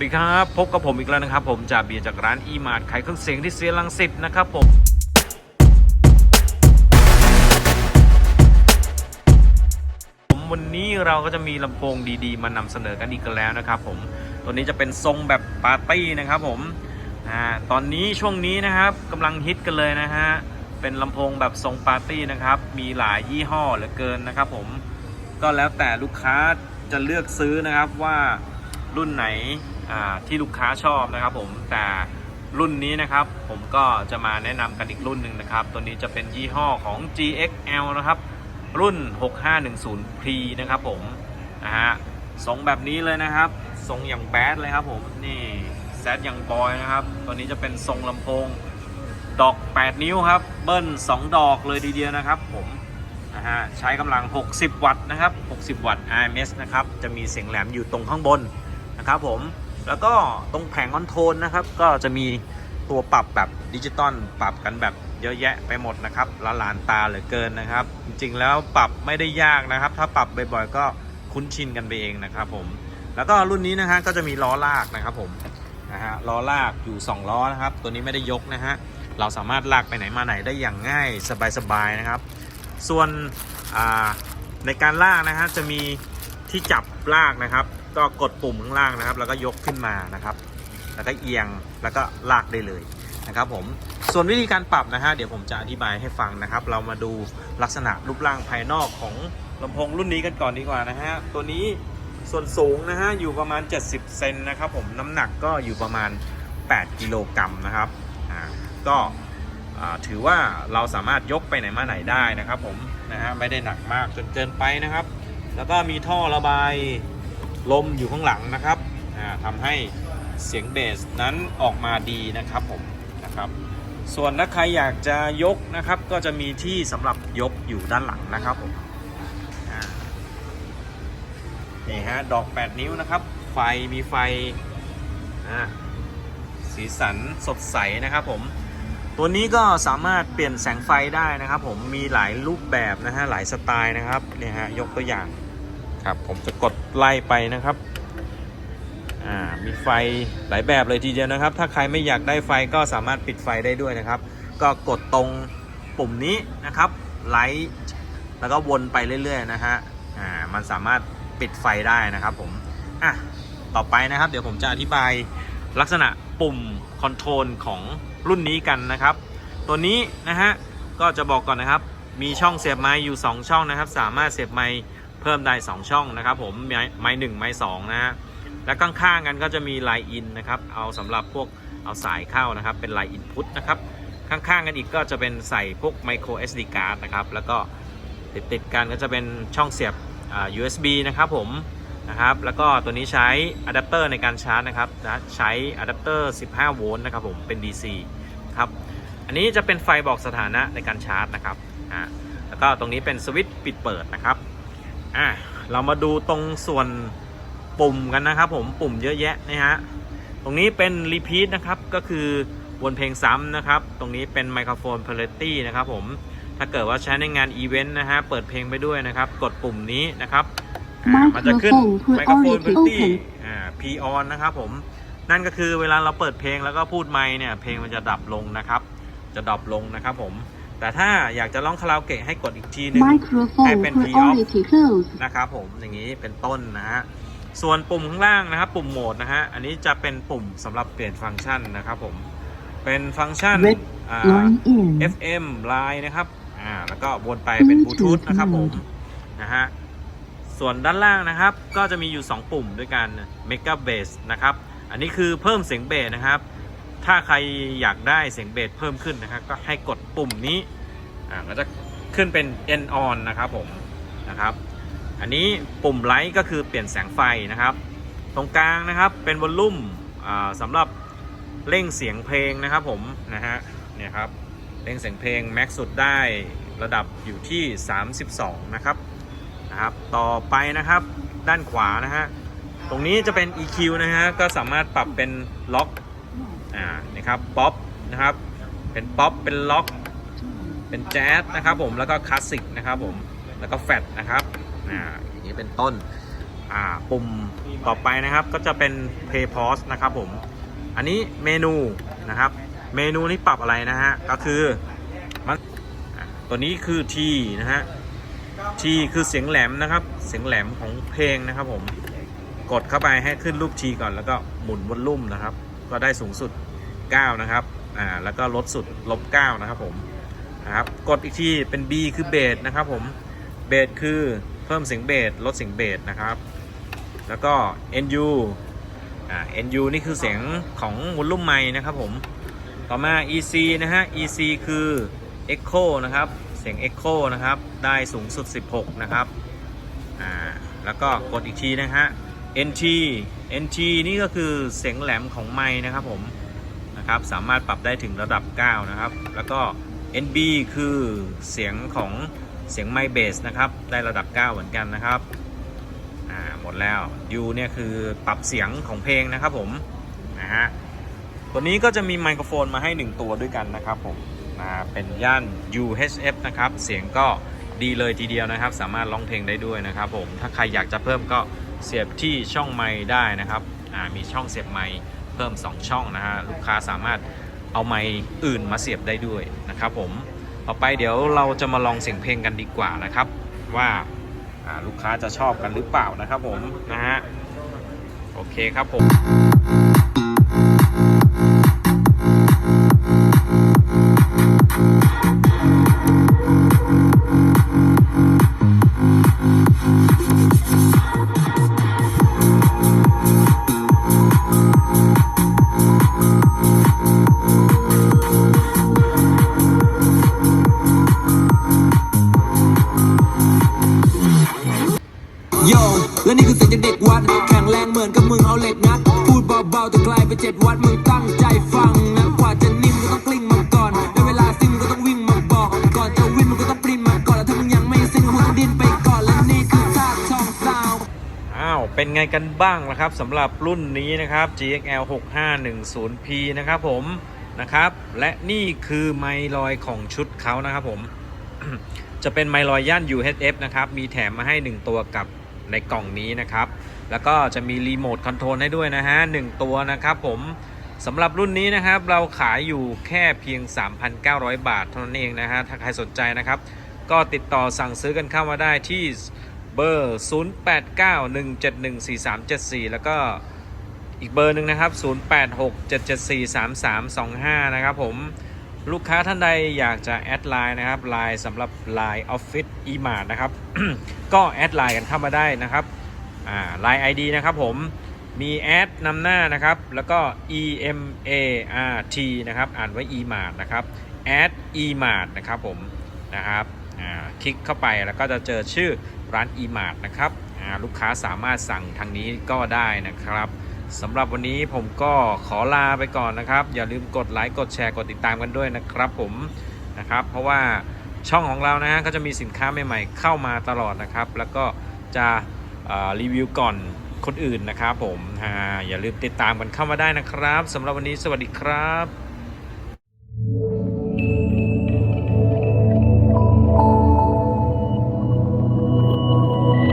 สวัสดีครับ พบกับผมอีกแล้วนะครับ ผมจากเบียร์จากร้านอีมาร์ขายเครื่องเสียงที่เสียรังสิตนะครับผมผม วันนี้เราก็จะมีลำโพงดีๆ มานำเสนอกันอีกแล้วนะครับผม ตัวนี้จะเป็นทรงแบบปาร์ตี้นะครับผมอ่าตอนนี้ช่วงนี้นะครับกำลังฮิตกันเลยนะฮะ เป็นลำโพงแบบทรงปาร์ตี้นะครับ มีหลายยี่ห้อเหลือเกินนะครับผม ก็แล้วแต่ลูกค้าจะเลือกซื้อนะครับว่ารุ่นไหน ที่ลูกค้าชอบนะครับผมแต่รุ่นนี้นะครับ ผมก็จะมาแนะนำกันอีกรุ่นหนึ่งนะครับ ตัวนี้จะเป็นยี่ห้อของ GXL นะครับ รุ่น 6510 P นะครับผมนะฮะทรงแบบนี้เลยนะครับ ทรงอย่างแบดเลยครับผมนี่แซดอย่างบอยนะครับ ตัวนี้จะเป็นทรงลำโพงดอก 8 นิ้วครับ เบิ้ล 2 ดอกเลยทีเดียวนะครับผมนะฮะใช้กำลัง 60 วัตต์นะครับ 60 วัตต์ RMS นะครับ จะมีเสียงแหลมอยู่ตรงข้างบนนะครับผม แล้วก็ตรงแผงคอนโทรลนะครับ ก็จะมีตัวปรับแบบดิจิตอลปรับกันแบบเยอะแยะไปหมดนะครับละลานตาเหลือเกินนะครับ จริงๆแล้วปรับไม่ได้ยากนะครับ ถ้าปรับบ่อยๆก็คุ้นชินกันไปเองนะครับผมแล้วก็รุ่นนี้นะฮะก็จะมีล้อลากนะครับผมนะฮะล้อลากอยู่ 2 ล้อนะครับ ตัวนี้ไม่ได้ยกนะฮะเราสามารถลากไปไหนมาไหนได้อย่างง่ายสบายๆนะครับ ส่วนในการลากนะฮะจะมีที่จับลากนะครับ ก็กดปุ่มข้างล่างนะครับ แล้วก็ยกขึ้นมานะครับ แล้วก็เอียงแล้วก็ลากได้เลยนะครับผมส่วนวิธีการปรับนะฮะเดี๋ยวผมจะอธิบายให้ฟังนะครับ เรามาดูลักษณะรูปร่างภายนอกของลำโพงรุ่นนี้กันก่อนดีกว่านะฮะตัวนี้ส่วนสูงนะฮะอยู่ประมาณ 70 เซนนะครับผมน้ำหนักก็อยู่ประมาณ 8 กิโลกรัมนะครับอ่าก็อ่าถือว่าเราสามารถยกไปไหนมาไหนได้นะครับผมนะฮะไม่ได้หนักมากจนเกินไปนะครับ แล้วก็มีท่อระบาย ลมอยู่ข้างหลังนะครับอ่าทำให้เสียงเบสนั้นออกมาดีนะครับผมนะครับ ส่วนถ้าใครอยากจะยกนะครับ ก็จะมีที่สำหรับยกอยู่ด้านหลังนะครับผมนี่ฮะดอก 8 นิ้วนะครับ ไฟมีไฟสีสันสดใสนะครับผม ตัวนี้ก็สามารถเปลี่ยนแสงไฟได้นะครับ ผมมีหลายรูปแบบนะฮะหลายสไตล์นะครับเนี่ยฮะยกตัวอย่าง ครับ ผมจะกดไล่ไปนะครับอ่ามีไฟหลายแบบเลยทีเดียวนะครับ ถ้าใครไม่อยากได้ไฟก็สามารถปิดไฟได้ด้วยนะครับ ก็กดตรงปุ่มนี้นะครับไลท์แล้วก็วนไปเรื่อยๆนะฮะอ่ามันสามารถปิดไฟได้นะครับผมอะต่อไปนะครับ เดี๋ยวผมจะอธิบายลักษณะปุ่มคอนโทรลของรุ่นนี้กันนะครับ ตัวนี้นะฮะก็จะบอกก่อนนะครับ มีช่องเสียบไม้อยู่ 2 ช่องนะครับ สามารถเสียบไม้ เพิ่มได้ 2 ช่องนะครับผมไม้ไม้หนึ่งไม้สองนะฮะและข้างๆกันก็จะมีไลน์อินนะครับเอาสำหรับพวกเอาสายเข้านะครับ เป็นไลน์อินพุตนะครับข้างๆกันอีกก็จะเป็นใส่พวก micro SD card นะครับแล้วก็ติดๆกันก็จะเป็นช่องเสียบอ่า USB นะครับผมนะครับแล้วก็ตัวนี้ใช้อะแดปเตอร์ในการชาร์จนะครับนะใช้อะแดปเตอร์ 15 โวลต์นะครับผมเป็น DC ครับอันนี้จะเป็นไฟบอกสถานะในการชาร์จนะครับอ่าแล้วก็ตรงนี้เป็นสวิตช์ปิดเปิดนะครับ อ่าเรามาดูตรงส่วนปุ่มกันนะครับผมปุ่มเยอะแยะนะฮะตรงนี้เป็นรีพีทนะครับก็คือวนเพลงซ้ำนะครับ ตรงนี้เป็นไมโครโฟนพาเลตี้นะครับผมถ้าเกิดว่าใช้ในงานอีเวนต์นะฮะเปิดเพลงไปด้วยนะครับ กดปุ่มนี้นะครับอ่ามันจะขึ้นไมโครโฟนพาเลตี้อ่า P on นะครับผมนั่นก็คือเวลาเราเปิดเพลงแล้วก็พูดไมค์เนี่ยเพลงมันจะดับลงนะครับ จะดับลงนะครับผม แต่ถ้าอยากจะร้องคาราโอเกะให้กดอีกทีหนึง Microphone Open P off priority closed. นะครับผมอย่างนี้เป็นต้นนะฮะส่วนปุ่มข้างล่างนะครับปุ่มโหมดนะฮะอันนี้จะเป็นปุ่มสำหรับเปลี่ยนฟังก์ชันนะครับผมเป็นฟังก์ชัน Red อ่า Line in. FM Line นะครับอ่าแล้วก็วนไปเป็นบลูทูธ Bluetooth นะครับผม mode นะฮะส่วนด้านล่างนะครับ ก็จะมีอยู่ 2 ปุ่มด้วยกัน Mega Bass นะครับ อันนี้คือเพิ่มเสียงเบสนะครับ ถ้าใครอยากได้เสียงเบสเพิ่มขึ้นนะครับก็ให้กดปุ่มนี้อ่าก็จะขึ้นเป็น N on นะครับผมนะครับ อันนี้ปุ่มไลท์ก็คือเปลี่ยนแสงไฟนะครับ ตรงกลางนะครับเป็นวอลลุ่มอ่าสำหรับเร่งเสียงเพลงนะครับผมนะฮะเนี่ยครับเร่งเสียงเพลงแม็กสุดได้ระดับอยู่ที่ 32 นะครับนะครับ ต่อไปนะครับด้านขวานะฮะตรงนี้จะเป็น EQ นะฮะก็สามารถปรับเป็นล็อก อ่านะครับป๊อปนะครับเป็นป๊อปเป็นล็อก เป็นแจ๊สนะครับผมแล้วก็คลาสสิกนะครับผมแล้วก็แฟดนะครับอ่าอย่างนี้เป็นต้นอ่าปุ่มต่อไปนะครับก็จะเป็น Play Pause นะครับผมอันนี้เมนูนะครับเมนูนี้ปรับอะไรนะฮะก็คือมันตัวนี้คือ T นะฮะ T คือเสียงแหลมนะครับ เสียงแหลมของเพลงนะครับผมกดเข้าไปให้ขึ้นรูป T ก่อนแล้วก็หมุนวอลลุ่มนะครับ ก็ได้สูงสุด 9นะครับอ่าแล้วก็ลดสุดลบ9นะครับผมนะครับกดอีกทีเป็น B คือเบสนะครับผมเบสคือเพิ่มเสียงเบสลดเสียงเบสนะครับ แล้วก็ NU อ่า NU นี่คือเสียงของวอลลุ่มไมค์นะครับผมต่อมา EC นะฮะ EC คือ Echo นะครับ เสียง Echo นะครับ ได้สูงสุด 16 นะครับ อ่า แล้วก็กดอีกทีนะฮะ NT NT นี่ก็คือเสียงแหลมของไมค์นะครับผม นะครับ สามารถปรับได้ถึงระดับ 9 นะครับ แล้วก็ NB คือเสียงของเสียงไมเบสนะครับ ได้ระดับ 9 เหมือนกันนะครับอ่าหมดแล้ว U เนี่ยคือปรับเสียงของเพลงนะครับผมนะฮะตัวนี้ก็จะมีไมโครโฟนมาให้ 1 ตัวด้วยกันนะครับผมนะเป็นย่าน UHF นะครับ เสียงก็ดีเลยทีเดียวนะครับ สามารถร้องเพลงได้ด้วยนะครับผม ถ้าใครอยากจะเพิ่มก็เสียบที่ช่องไมได้นะครับอ่ามีช่องเสียบไมค์ พิ่ม 2 ช่องนะฮะลูกค้าสามารถเอาไม้อื่นมาเสียบได้ด้วยนะครับผมต่อไปเดี๋ยวเราจะมาลองเสียงเพลงกันดีกว่านะครับ ว่าลูกค้าจะชอบกันหรือเปล่านะครับผมนะฮะโอเคครับผม เบาแต่ไกลไปเจ็ดวัดมึงตั้งใจฟังนะกว่าจะนิ่มก็ต้องกลิ้งมาก่อนในเวลาซิ่งก็ต้องวิ่งมาบอก ก่อนจะวิ่งมึงก็ต้องปรินมาก่อนแล้วถ้ามึงยังไม่ซิ่งมึงต้องดิ้นไปก่อนและนี่คือซากช่องซาวอ้าวเป็นไงกันบ้างนะครับสำหรับรุ่นนี้นะครับ GXL 6510P นะครับผมนะครับและนี่คือไมลอยของชุดเขานะครับผม จะเป็นไมลอยย่าน UHF นะครับ มีแถมมาให้ 1 ตัวกับในกล่องนี้นะครับ แล้วก็จะมีรีโมทคอนโทรลให้ด้วยนะฮะ1ตัวนะครับผมสำหรับรุ่นนี้นะครับเราขายอยู่แค่เพียง 3,900 บาทเท่านั้นเองนะฮะถ้าใครสนใจนะครับ ก็ติดต่อสั่งซื้อกันเข้ามาได้ที่เบอร์ 0891714374 แล้วก็อีกเบอร์หนึ่งนะครับ 0867743325 นะครับผมลูกค้าท่านใดอยากจะแอดไลน์นะครับไลน์สำหรับ Line Office e-mart นะครับ ก็แอดไลน์กันเข้ามาได้นะครับ อ่า Line ID นะครับผมมีแอดนำหน้านะครับ แล้วก็ e m a r t นะครับ อ่านว่า e-mart นะครับแอด e-mart นะครับผมนะครับคลิกเข้าไปแล้วก็จะเจอชื่อร้าน e-mart นะครับลูกค้าสามารถสั่งทางนี้ก็ได้นะครับสำหรับวันนี้ผมก็ขอลาไปก่อนนะครับ อย่าลืมกดไลค์กดแชร์กดติดตามกันด้วยนะครับผมนะครับ เพราะว่าช่องของเรานะฮะก็จะมีสินค้าใหม่ๆเข้ามาตลอดนะครับ แล้วก็จะ รีวิวก่อนคนอื่นนะครับผมอย่าลืมติดตามกันเข้ามาได้นะครับสำหรับวันนี้สวัสดีครับ